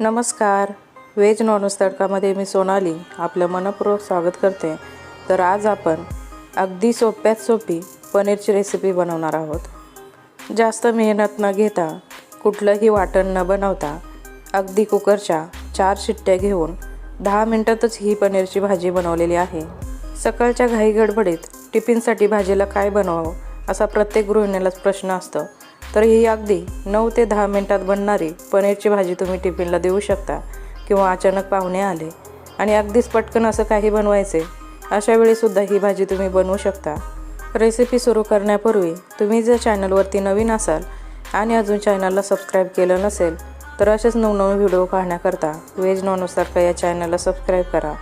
नमस्कार. Veg non veg तडकामध्ये मी सोनाली आपलं मनपूर्वक स्वागत करते. तर आज आपण अगदी सोप्यात सोपी पनीरची रेसिपी बनवणार आहोत. जास्त मेहनत न घेता कुठलंही वाटण न बनवता अगदी कुकरच्या चार शिट्ट्या घेऊन दहा मिनटातच ही पनीरची भाजी बनवलेली आहे. सकाळच्या घाई गडबडीत टिफिनसाठी भाजीला काय बनवावं असा प्रत्येक गृहिणीलाच प्रश्न असतो. तर ही अगदी नऊ ते दहा मिनटात बनणारी पनीरची भाजी तुम्ही टिफिनला देऊ शकता किंवा अचानक पाहुणे आले आणि अगदीच पटकन असं काही बनवायचे अशा वेळीसुद्धा ही भाजी तुम्ही बनवू शकता. रेसिपी सुरू करण्यापूर्वी तुम्ही जर चॅनलवरती नवीन असाल आणि अजून चॅनलला सबस्क्राईब केलं नसेल तर असेच नवनवीन व्हिडिओ पाहण्याकरता व्हेज नॉनसारखा या चॅनलला सबस्क्राईब करा.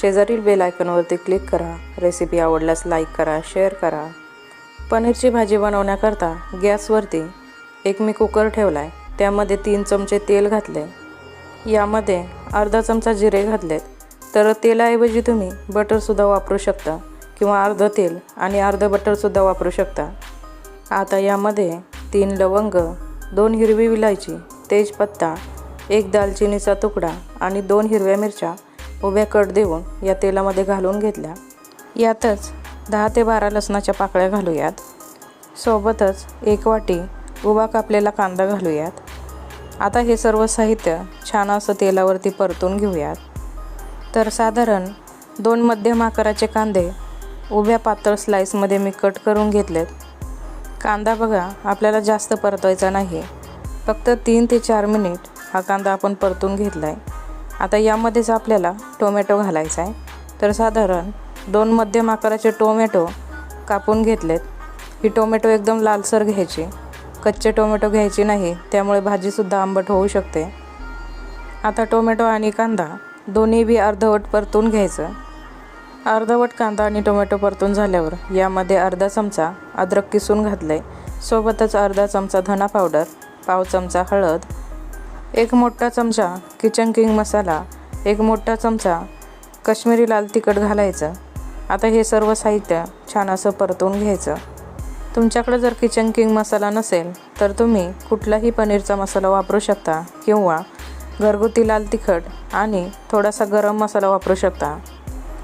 शेजारील बेल आयकॉनवरती क्लिक करा. रेसिपी आवडल्यास लाईक करा शेअर करा. पनीरची भाजी बनवण्याकरता गॅसवरती एक मी कुकर ठेवला आहे त्यामध्ये तीन चमचे तेल घातले. यामध्ये अर्धा चमचा जिरे घातलेत. तर तेलाऐवजी तुम्ही बटरसुद्धा वापरू शकता किंवा अर्धं तेल आणि अर्धं बटरसुद्धा वापरू शकता. आता यामध्ये तीन लवंग दोन हिरवी विलायची तेजपत्ता एक दालचिनीचा तुकडा आणि दोन हिरव्या मिरच्या उभ्या कट देऊन या तेलामध्ये घालून घेतल्या. यातच दहा ते बारा लसणाच्या पाकळ्या घालूयात. सोबतच एक वाटी उभा कापलेला कांदा घालूयात. आता हे सर्व साहित्य छान असं तेलावरती परतून घेऊयात. तर साधारण दोन मध्यम आकाराचे कांदे उभ्या पातळ स्लाईसमध्ये मी कट करून घेतलेत. कांदा बघा आपल्याला जास्त परतवायचा नाही. फक्त तीन ते चार मिनिट हा कांदा आपण परतून घेतला आहे आता यामध्येच आपल्याला टोमॅटो घालायचा आहे तर साधारण दोन मध्यम आकाराचे टोमॅटो कापून घेतलेत. ही टोमॅटो एकदम लालसर घ्यायची. कच्चे टोमॅटो घ्यायची नाही त्यामुळे भाजीसुद्धा आंबट होऊ शकते. आता टोमॅटो आणि कांदा दोन्ही बी अर्धवट परतून घ्यायचं. अर्धवट कांदा आणि टोमॅटो परतून झाल्यावर यामध्ये अर्धा चमचा अद्रक किसून घातलं आहे सोबतच अर्धा चमचा धना पावडर पाव चमचा हळद एक मोठा चमचा किचन किंग मसाला एक मोठा चमचा कश्मीरी लाल तिखट घालायचं. आता हे सर्व साहित्य छान असं परतून घ्यायचं. तुमच्याकडे जर किचन किंग मसाला नसेल तर तुम्ही कुठलाही पनीरचा मसाला वापरू शकता किंवा घरगुती लाल तिखट आणि थोडासा गरम मसाला वापरू शकता.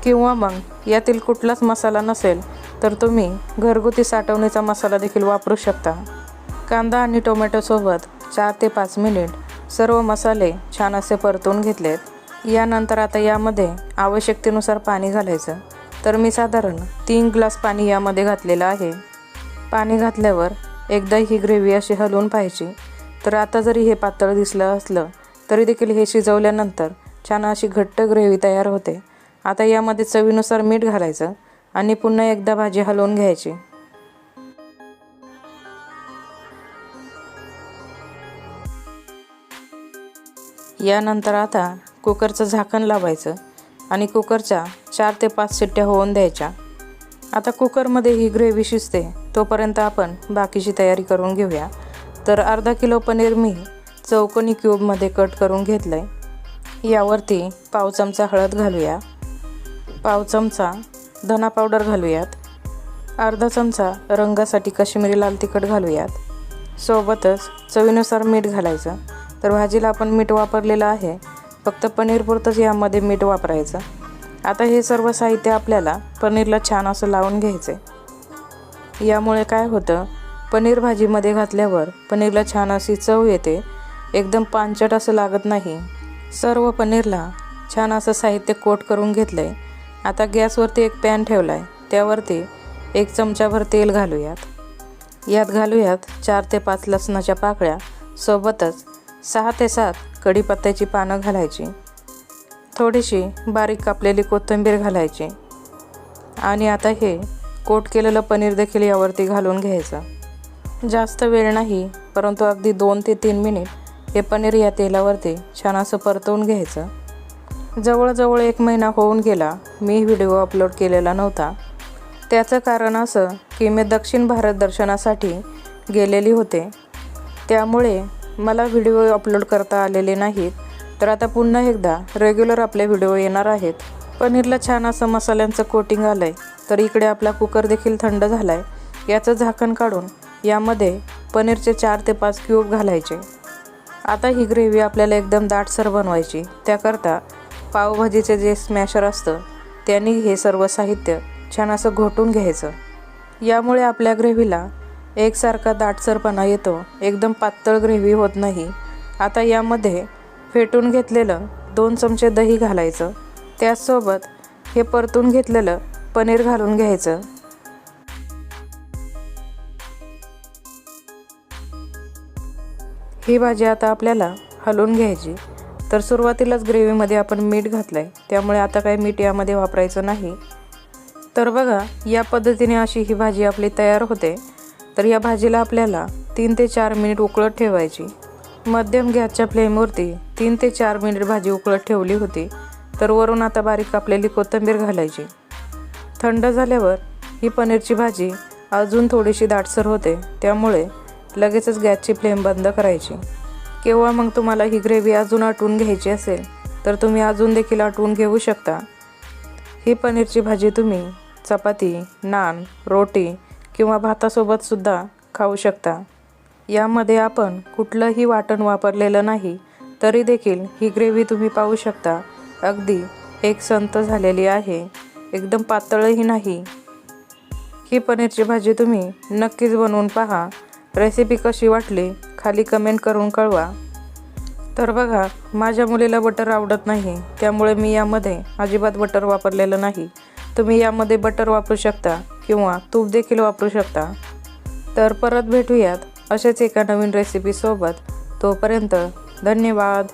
किंवा मग यातील कुठलाच मसाला नसेल तर तुम्ही घरगुती साठवणीचा मसाला देखील वापरू शकता. कांदा आणि टोमॅटोसोबत चार ते पाच मिनिट सर्व मसाले छान असे परतून घेतलेत. यानंतर आता यामध्ये आवश्यकतेनुसार पाणी घालायचं. तर मी साधारण तीन ग्लास पाणी यामध्ये घातलेलं आहे. पाणी घातल्यावर एकदा ही ग्रेव्ही अशी हलवून पाहायची. तर आता जरी हे पातळ दिसलं असलं तरी देखील हे शिजवल्यानंतर छान अशी घट्ट ग्रेव्ही तयार होते. आता यामध्ये चवीनुसार मीठ घालायचं आणि पुन्हा एकदा भाजी हलवून घ्यायची. यानंतर आता कुकरचं झाकण लावायचं. आणि कुकरच्या चार ते पाच शिट्ट्या होऊन द्यायच्या. आता कुकरमध्ये ही ग्रेव्ही शिजते तोपर्यंत आपण बाकीची तयारी करून घेऊया. तर अर्धा किलो पनीर मी चौकोनी क्यूबमध्ये कट करून घेतलं आहे यावरती पाव चमचा हळद घालूया. पाव चमचा धना पावडर घालूयात. अर्धा चमचा रंगासाठी काश्मीरी लाल तिखट घालूयात. सोबतच चवीनुसार मीठ घालायचं. तर भाजीला आपण मीठ वापरलेलं आहे. फक्त पनीरपुरतंच यामध्ये मीठ वापरायचं. आता हे सर्व साहित्य आपल्याला पनीरला छान असं लावून घ्यायचं यामुळे काय होतं पनीर भाजीमध्ये घातल्यावर पनीरला छान अशी चव येते. एकदम पांचट असं लागत नाही. सर्व पनीरला छान असं साहित्य कोट करून घेतलं आहे आता गॅसवरती एक पॅन ठेवला आहे त्यावरती एक चमचाभर तेल घालूयात. यात घालूयात चार ते पाच लसणाच्या पाकळ्या. सोबतच सहा ते सात कढीपत्त्याची पानं घालायची. थोडीशी बारीक कापलेली कोथिंबीर घालायची. आणि आता हे कोट केलेलं पनीर देखील यावरती घालून घ्यायचं. जास्त वेळ नाही परंतु अगदी दोन ते तीन मिनिट हे पनीर या तेलावरती छान असं परतवून घ्यायचं. जवळजवळ एक महिना होऊन गेला मी व्हिडिओ अपलोड केलेला नव्हता. त्याचं कारण असं की मी दक्षिण भारत दर्शनासाठी गेलेली होते. त्यामुळे मला व्हिडिओ अपलोड करता आलेले नाहीत. तर आता पुन्हा एकदा रेग्युलर आपले व्हिडिओ येणार आहेत. पनीरला छान असं मसाल्यांचं कोटिंग आलं आहे तर इकडे आपला कुकर देखील थंड झाला आहे याचं झाकण काढून यामध्ये पनीरचे चार ते पाच क्यूब घालायचे. आता ही ग्रेव्ही आपल्याला एकदम दाटसर बनवायची. त्याकरता पावभाजीचे जे स्मॅशर असतं त्यांनी हे सर्व साहित्य छान असं घोटून घ्यायचं. यामुळे आपल्या ग्रेव्हीला एकसारखा दाटसरपणा येतो. एकदम पातळ ग्रेव्ही होत नाही. आता यामध्ये फेटून घेतलेलं दोन चमचे दही घालायचं. त्याचसोबत हे परतून घेतलेलं पनीर घालून घ्यायचं. ही भाजी आता आपल्याला हलवून घ्यायची. तर सुरुवातीलाच ग्रेव्हीमध्ये आपण मीठ घातलं आहे त्यामुळे आता काही मीठ यामध्ये वापरायचं नाही. तर बघा या पद्धतीने अशी ही भाजी आपली तयार होते. तर या भाजीला आपल्याला तीन ते चार मिनिट उकळत ठेवायची. मध्यम गॅसच्या फ्लेमवरती तीन ते चार मिनिट भाजी उकळत ठेवली होती तर वरून आता बारीक कापलेली कोथिंबीर घालायची. थंड झाल्यावर ही पनीरची भाजी अजून थोडीशी दाटसर होते त्यामुळे लगेचच गॅसची फ्लेम बंद करायची. किंवा मग तुम्हाला ही ग्रेव्ही अजून आटवून घ्यायची असेल तर तुम्ही अजून देखील आटवून घेऊ शकता. ही पनीरची भाजी तुम्ही चपाती नान रोटी किंवा भातासोबतसुद्धा खाऊ शकता. यामध्ये आपण कुठलंही वाटण वापरलेलं नाही तरी देखील ही ग्रेव्ही तुम्ही पाहू शकता. अगदी एक संत झालेली आहे. एकदम पातळही नाही. ही पनीरची भाजी तुम्ही नक्कीच बनवून पहा. रेसिपी कशी वाटली खाली कमेंट करून कळवा. तर बघा माझ्या मुलीला बटर आवडत नाही त्यामुळे मी यामध्ये अजिबात बटर वापरलेलं नाही. तुम्ही यामध्ये बटर वापरू शकता किंवा तूप देखील वापरू शकता. तर परत भेटूयात असेच एका नवीन रेसिपीसोबत तोपर्यंत धन्यवाद.